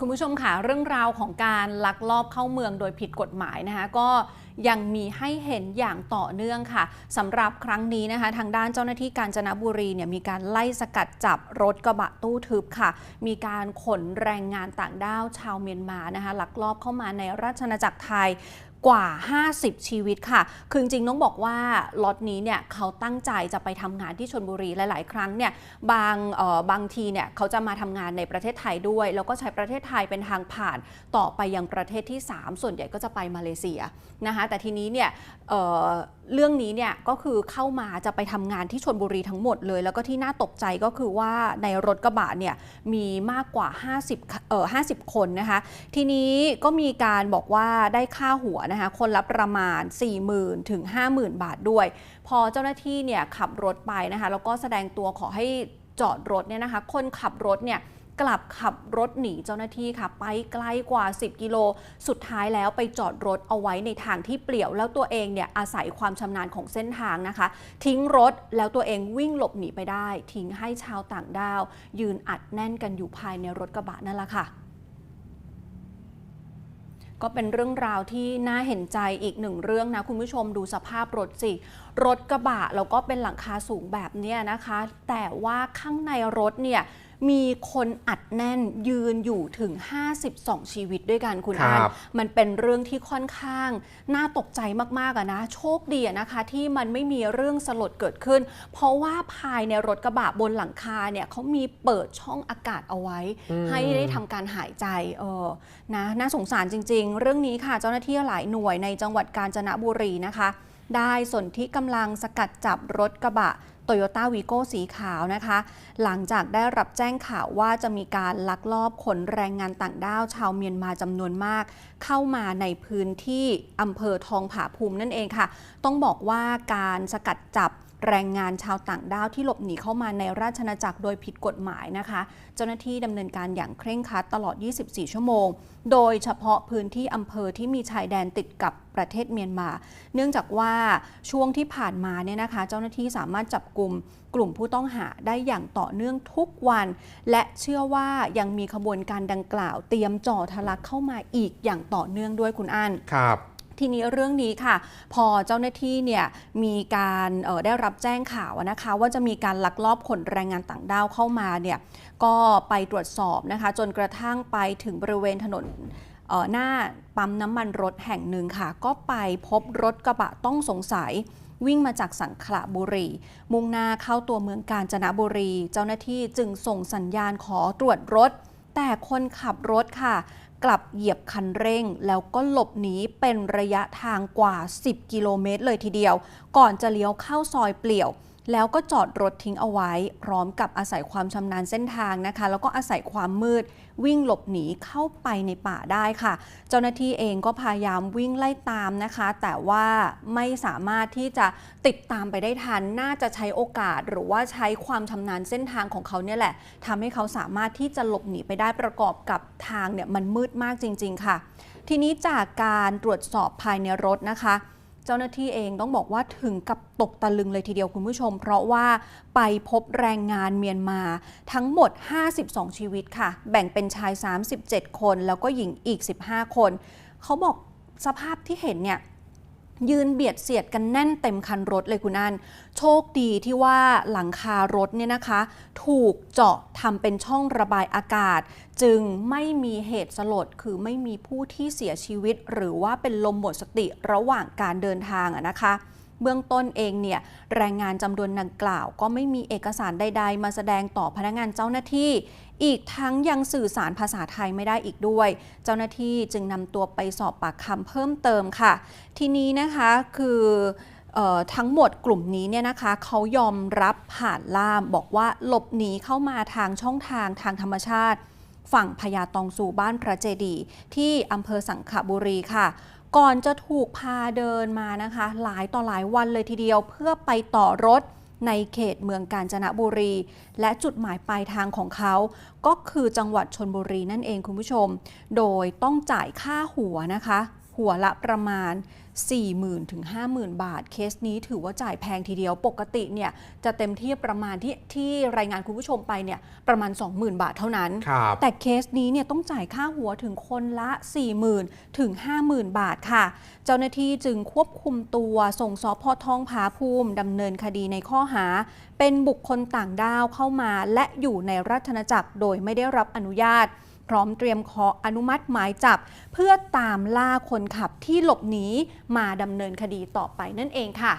คุณผู้ชมค่ะเรื่องราวของการลักลอบเข้าเมืองโดยผิดกฎหมายนะคะก็ยังมีให้เห็นอย่างต่อเนื่องค่ะสำหรับครั้งนี้นะคะ ทางด้านเจ้าหน้าที่กาญจนบุรีเนี่ยมีการไล่สกัดจับรถกระบะตู้ทึบค่ะ มีการขนแรงงานต่างด้าวชาวเมียนมานะคะลักลอบเข้ามาในราชนาจักรไทย กว่า 50 ชีวิตค่ะ คือจริงๆต้องบอกว่าล็อตนี้เนี่ยเขาตั้งใจจะไปทำงานที่ชนบุรีหลาย ๆ ครั้งเนี่ยบางออบางทีเนี่ยเขาจะมาทำงานในประเทศไทยด้วย แล้วก็ใช้ประเทศไทยเป็นทางผ่านต่อไปยังประเทศที่ 3 ส่วนใหญ่ก็จะไปมาเลเซียนะคะแต่ทีนี้เนี่ยเเรื่องนี้เนี่ยก็คือเข้ามาจะไปทำงานที่ชนบุรีทั้งหมดเลย แล้วก็ที่น่าตกใจก็คือว่าในรถกระบะเนี่ยมีมากกว่า 50เอ่อ50 คนนะคะ ทีนี้ก็มีการบอกว่าได้ค่าหัวนะคะคนละประมาณ 40,000ถึง50,000 บาทด้วย พอเจ้าหน้าที่เนี่ยขับรถไปนะคะแล้วก็แสดงตัวขอให้จอดรถเนี่ยนะคะ คนขับรถเนี่ยกลับขับรถหนีเจ้าหน้าที่ค่ะ ไปไกลกว่า 10 กิโล สุดท้ายแล้วไปจอดรถเอาไว้ในทางที่เปลี่ยว แล้วตัวเองเนี่ยอาศัยความชำนาญของเส้นทางนะคะ ทิ้งรถแล้วตัวเองวิ่งหลบหนีไปได้ ทิ้งให้ชาวต่างด้าว ยืนอัดแน่นกันอยู่ภายในรถกระบะนั่นแหละค่ะ ก็เป็นเรื่องราวที่น่าเห็นใจอีกหนึ่งเรื่องนะ คุณผู้ชมดูสภาพรถสิ รถกระบะแล้วก็เป็นหลังคาสูงแบบนี้นะคะ แต่ว่าข้างในรถเนี่ย มีคนอัดแน่นยืนอยู่ถึง 52 ชีวิตด้วยกันคุณครัอันบมันเป็นเรื่องที่ค่อนข้าง น่าตกใจมากๆอะนะ โชคดีอะนะคะที่มันไม่มีเรื่องสลดเกิดขึ้น เพราะว่าภายในรถกระบะบนหลังคาเนี่ยเขามีเปิดช่องอากาศเอาไว้อืมให้ได้ทำการหายใจเออนะน่าสงสารจริง ๆ เรื่องนี้ค่ะเจ้าหน้าที่หลายหน่วยในจังหวัดกาญจนบุรีนะคะ ได้สนที่กำลังสกัดจับรถกระบะโตโยต้าวีโก้สีขาวนะคะ หลังจากได้รับแจ้งข่าวว่าจะมีการลักลอบขนแรงงานต่างด้าวชาวเมียนมาจำนวนมาก เข้ามาในพื้นที่อำเภอทองผาภูมินั่นเองค่ะ ต้องบอกว่าการสกัดจับ แรงงานชาวต่างด้าวที่หลบหนีเข้ามาในราชอาจักรโดยผิดกฎหมายนะคะ เจ้าหน้าที่ดำเนินการอย่างเคร่งครัดตลอด 24 ชั่วโมง โดยเฉพาะพื้นที่อำเภอที่มีชายแดนติดกับประเทศเมียนมา เนื่องจากว่าช่วงที่ผ่านมาเนี่ยนะคะ เจ้าหน้าที่สามารถจับกลุ่มกลุ่มผู้ต้องหาได้อย่างต่อเนื่องทุกวัน และเชื่อว่ายังมีขบวนการดังกล่าว เตรียมจ่อทะลักเข้ามาอีกอย่างต่อเนื่องด้วยคุณอันครับ ทีนี้เรื่องนี้ค่ะ พอเจ้าหน้าที่เนี่ยมีการออได้รับแจ้งข่าวนะคะ ว่าจะมีการลักลอบขนแรงงานต่างด้าวเข้ามาเนี่ยก็ไปตรวจสอบนะคะ จนกระทั่งไปถึงบริเวณถนนออหน้าปั๊มน้ำมันรถแห่งหนึ่งค่ะ ก็ไปพบรถกระบะต้องสงสัยวิ่งมาจากสังขละบุรี มุ่งหน้าเข้าตัวเมืองกาญจนบุรี เจ้าหน้าที่จึงส่งสัญญาณขอตรวจรถ แต่คนขับรถค่ะ กลับเหยียบคันเร่ง แล้วก็หลบหนีเป็นระยะทางกว่า 10 กิโลเมตรเลยทีเดียว ก่อนจะเลี้ยวเข้าซอยเปลี่ยว แล้วก็จอดรถทิ้งเอาไว้ พร้อมกับอาศัยความชำนาญเส้นทางนะคะ แล้วก็อาศัยความมืด วิ่งหลบหนีเข้าไปในป่าได้ค่ะ เจ้าหน้าที่เองก็พยายามวิ่งไล่ตามนะคะ แต่ว่าไม่สามารถที่จะติดตามไปได้ทัน น่าจะใช้โอกาส หรือว่าใช้ความชำนาญเส้นทางของเขาเนี่ยแหละทำให้เขาสามารถที่จะหลบหนีไปได้ประกอบกับทางเนี่ยมันมืดมากจริง ๆ ค่ะ ทีนี้จากการตรวจสอบภายในรถนะคะ เจ้าหน้าที่เองต้องบอกว่าถึงกับตกตะลึงเลยทีเดียวคุณผู้ชม เพราะว่าไปพบแรงงานเมียนมาทั้งหมด 52 ชีวิตค่ะ แบ่งเป็นชาย 37 คน แล้วก็หญิงอีก 15 คน เขาบอกสภาพที่เห็นเนี่ย ยืนเบียดเสียดกันแน่นเต็มคันรถเลยคุณอันโชคดีที่ว่าหลังคารถเนี่ยนะคะ ถูกเจาะทำเป็นช่องระบายอากาศ จึงไม่มีเหตุสลดคือไม่มีผู้ที่เสียชีวิต หรือว่าเป็นลมหมดสติระหว่างการเดินทางนะคะ เบื้องต้นเองเนี่ยแรงงานจำนวนดังกล่าว ก็ไม่มีเอกสารใด ๆ มาแสดงต่อพนักงานเจ้าหน้าที่ อีกทั้งยังสื่อสารภาษาไทยไม่ได้อีกด้วย เจ้าหน้าที่จึงนำตัวไปสอบปากคำเพิ่มเติมค่ะ ทีนี้นะคะคือทั้งหมดกลุ่มนี้เนี่ยนะคะเขายอมรับผ่านล่ามบอกว่าหลบหนีเข้ามาทางช่องทางทางธรรมชาติ ฝั่งพญาตองสู่บ้านพระเจดีที่อำเภอสังขบุรีค่ะ ก่อนจะถูกพาเดินมานะคะ หลายต่อหลายวันเลยทีเดียวเพื่อไปต่อรถในเขตเมืองกาญจนบุรี และจุดหมายปลายทางของเขา ก็คือจังหวัดชนบุรีนั่นเองคุณผู้ชม โดยต้องจ่ายค่าหัวนะคะ หัวละประมาณ 40,000ถึง50,000 บาท เคสนี้ถือว่าจ่ายแพงทีเดียวปกติเนี่ยจะเต็มที่ประมาณที่ที่รายงานคุณผู้ชมไปเนี่ยประมาณ 20,000 บาทเท่านั้นครับแต่เคสนี้เนี่ยต้องจ่ายค่าหัวถึงคนละ 40,000ถึง50,000 บาทค่ะ เจ้าหน้าที่จึงควบคุมตัวส่งสพทองผาภูมิดำเนินคดีในข้อหา เป็นบุคคลต่างด้าวเข้ามา และอยู่ในราชนาจักรโดยไม่ได้รับอนุญาต พร้อมเตรียมขออนุมัติหมายจับ เพื่อตามล่าคนขับที่หลบหนีมาดำเนินคดีต่อไปนั่นเองค่ะ